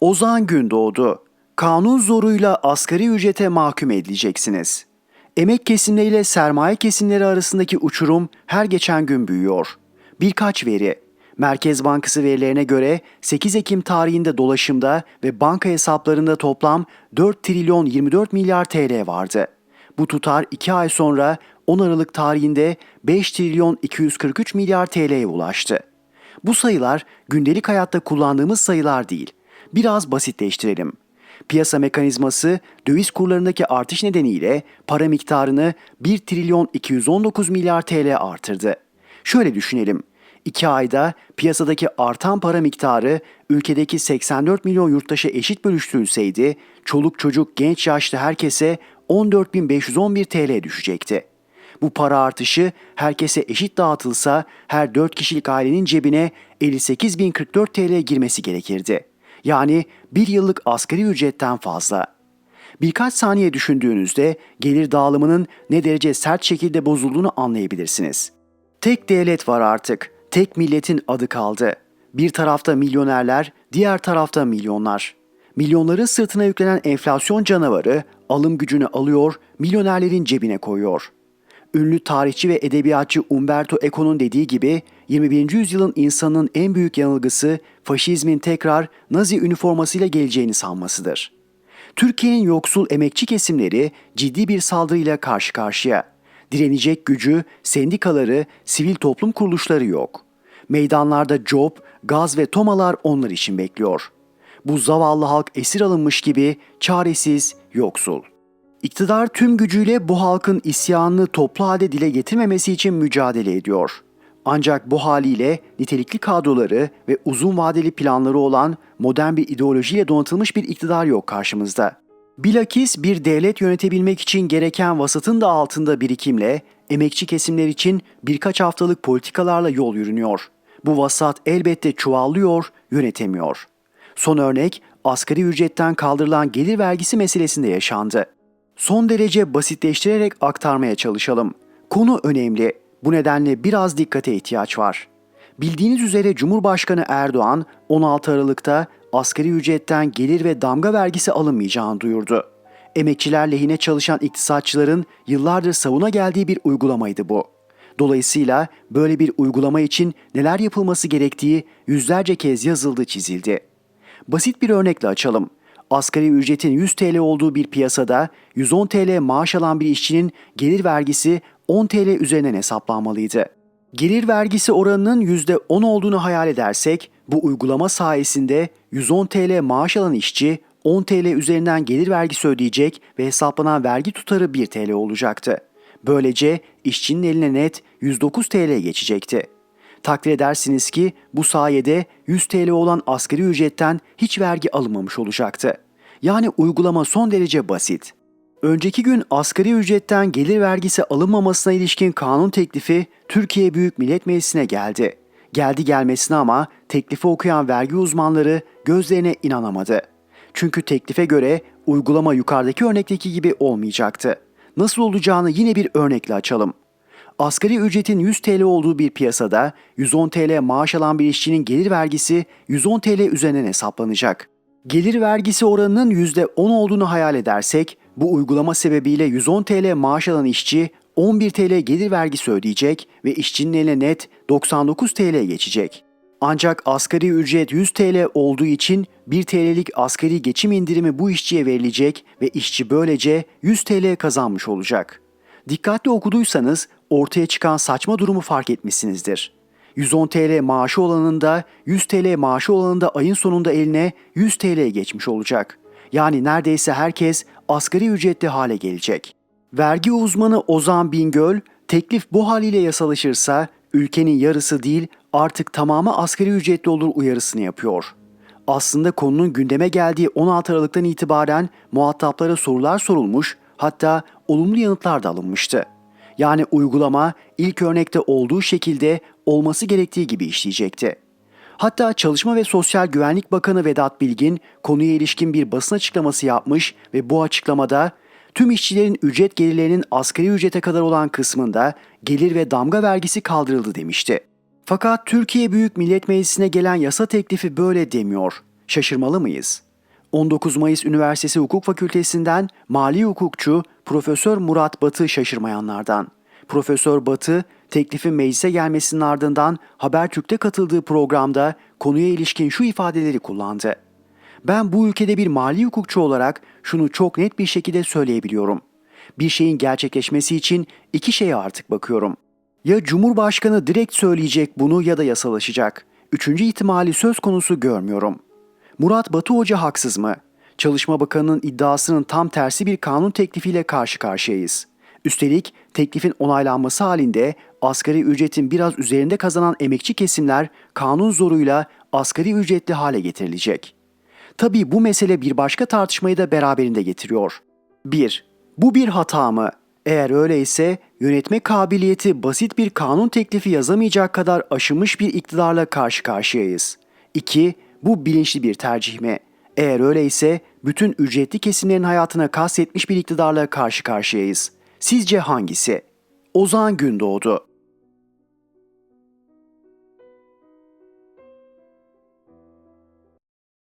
Ozan Gündoğdu. Kanun zoruyla asgari ücrete mahkum edileceksiniz. Emek kesimleriyle sermaye kesimleri arasındaki uçurum her geçen gün büyüyor. Birkaç veri. Merkez Bankası verilerine göre 8 Ekim tarihinde dolaşımda ve banka hesaplarında toplam 4 trilyon 24 milyar TL vardı. Bu tutar 2 ay sonra 10 Aralık tarihinde 5 trilyon 243 milyar TL'ye ulaştı. Bu sayılar gündelik hayatta kullandığımız sayılar değil. Biraz basitleştirelim. Piyasa mekanizması döviz kurlarındaki artış nedeniyle para miktarını 1 trilyon 219 milyar TL artırdı. Şöyle düşünelim. 2 ayda piyasadaki artan para miktarı ülkedeki 84 milyon yurttaşa eşit bölüştürülseydi, çoluk çocuk genç yaşlı herkese 14.511 TL düşecekti. Bu para artışı herkese eşit dağıtılsa her 4 kişilik ailenin cebine 58.044 TL girmesi gerekirdi. Yani bir yıllık asgari ücretten fazla. Birkaç saniye düşündüğünüzde gelir dağılımının ne derece sert şekilde bozulduğunu anlayabilirsiniz. Tek devlet var artık. Tek milletin adı kaldı. Bir tarafta milyonerler, diğer tarafta milyonlar. Milyonların sırtına yüklenen enflasyon canavarı alım gücünü alıyor, milyonerlerin cebine koyuyor. Ünlü tarihçi ve edebiyatçı Umberto Eco'nun dediği gibi 21. yüzyılın insanının en büyük yanılgısı faşizmin tekrar Nazi üniformasıyla geleceğini sanmasıdır. Türkiye'nin yoksul emekçi kesimleri ciddi bir saldırıyla karşı karşıya. Direnecek gücü, sendikaları, sivil toplum kuruluşları yok. Meydanlarda job, gaz ve tomalar onlar için bekliyor. Bu zavallı halk esir alınmış gibi çaresiz, yoksul. İktidar tüm gücüyle bu halkın isyanını toplu halde dile getirmemesi için mücadele ediyor. Ancak bu haliyle nitelikli kadroları ve uzun vadeli planları olan modern bir ideolojiyle donatılmış bir iktidar yok karşımızda. Bilakis bir devlet yönetebilmek için gereken vasatın da altında birikimle emekçi kesimler için birkaç haftalık politikalarla yol yürünüyor. Bu vasat elbette çuvallıyor, yönetemiyor. Son örnek asgari ücretten kaldırılan gelir vergisi meselesinde yaşandı. Son derece basitleştirerek aktarmaya çalışalım. Konu önemli. Bu nedenle biraz dikkate ihtiyaç var. Bildiğiniz üzere Cumhurbaşkanı Erdoğan 16 Aralık'ta asgari ücretten gelir ve damga vergisi alınmayacağını duyurdu. Emekçiler lehine çalışan iktisatçıların yıllardır savuna geldiği bir uygulamaydı bu. Dolayısıyla böyle bir uygulama için neler yapılması gerektiği yüzlerce kez yazıldı çizildi. Basit bir örnekle açalım. Asgari ücretin 100 TL olduğu bir piyasada 110 TL maaş alan bir işçinin gelir vergisi 10 TL üzerinden hesaplanmalıydı. Gelir vergisi oranının %10 olduğunu hayal edersek bu uygulama sayesinde 110 TL maaş alan işçi 10 TL üzerinden gelir vergisi ödeyecek ve hesaplanan vergi tutarı 1 TL olacaktı. Böylece işçinin eline net 109 TL geçecekti. Takdir edersiniz ki bu sayede 100 TL olan asgari ücretten hiç vergi alınmamış olacaktı. Yani uygulama son derece basit. Önceki gün asgari ücretten gelir vergisi alınmamasına ilişkin kanun teklifi Türkiye Büyük Millet Meclisi'ne geldi. Geldi gelmesine ama teklifi okuyan vergi uzmanları gözlerine inanamadı. Çünkü teklife göre uygulama yukarıdaki örnekteki gibi olmayacaktı. Nasıl olacağını yine bir örnekle açalım. Asgari ücretin 100 TL olduğu bir piyasada 110 TL maaş alan bir işçinin gelir vergisi 110 TL üzerinden hesaplanacak. Gelir vergisi oranının %10 olduğunu hayal edersek bu uygulama sebebiyle 110 TL maaş alan işçi 11 TL gelir vergisi ödeyecek ve işçinin eline net 99 TL geçecek. Ancak asgari ücret 100 TL olduğu için 1 TL'lik asgari geçim indirimi bu işçiye verilecek ve işçi böylece 100 TL kazanmış olacak. Dikkatli okuduysanız ortaya çıkan saçma durumu fark etmişsinizdir. 110 TL maaşı olanın da 100 TL maaşı olanın da ayın sonunda eline 100 TL geçmiş olacak. Yani neredeyse herkes asgari ücretli hale gelecek. Vergi uzmanı Ozan Bingöl, teklif bu haliyle yasalaşırsa ülkenin yarısı değil artık tamamı asgari ücretli olur uyarısını yapıyor. Aslında konunun gündeme geldiği 16 Aralık'tan itibaren muhataplara sorular sorulmuş, hatta olumlu yanıtlar da alınmıştı. Yani uygulama ilk örnekte olduğu şekilde olması gerektiği gibi işleyecekti. Hatta Çalışma ve Sosyal Güvenlik Bakanı Vedat Bilgin konuya ilişkin bir basın açıklaması yapmış ve bu açıklamada tüm işçilerin ücret gelirlerinin asgari ücrete kadar olan kısmında gelir ve damga vergisi kaldırıldı demişti. Fakat Türkiye Büyük Millet Meclisi'ne gelen yasa teklifi böyle demiyor. Şaşırmalı mıyız? 19 Mayıs Üniversitesi Hukuk Fakültesinden mali hukukçu Profesör Murat Batı şaşırmayanlardan. Profesör Batı, teklifin meclise gelmesinin ardından Habertürk'te katıldığı programda konuya ilişkin şu ifadeleri kullandı. Ben bu ülkede bir mali hukukçu olarak şunu çok net bir şekilde söyleyebiliyorum. Bir şeyin gerçekleşmesi için iki şeye artık bakıyorum. Ya Cumhurbaşkanı direkt söyleyecek bunu ya da yasalaşacak. Üçüncü ihtimali söz konusu görmüyorum. Murat Batı Hoca haksız mı? Çalışma Bakanı'nın iddiasının tam tersi bir kanun teklifiyle karşı karşıyayız. Üstelik teklifin onaylanması halinde asgari ücretin biraz üzerinde kazanan emekçi kesimler kanun zoruyla asgari ücretli hale getirilecek. Tabii bu mesele bir başka tartışmayı da beraberinde getiriyor. 1. Bu bir hata mı? Eğer öyleyse yönetme kabiliyeti basit bir kanun teklifi yazamayacak kadar aşınmış bir iktidarla karşı karşıyayız. 2. Bu bilinçli bir tercih mi? Eğer öyleyse bütün ücretli kesimlerin hayatına kastetmiş bir iktidarla karşı karşıyayız. Sizce hangisi? Ozan Gündoğdu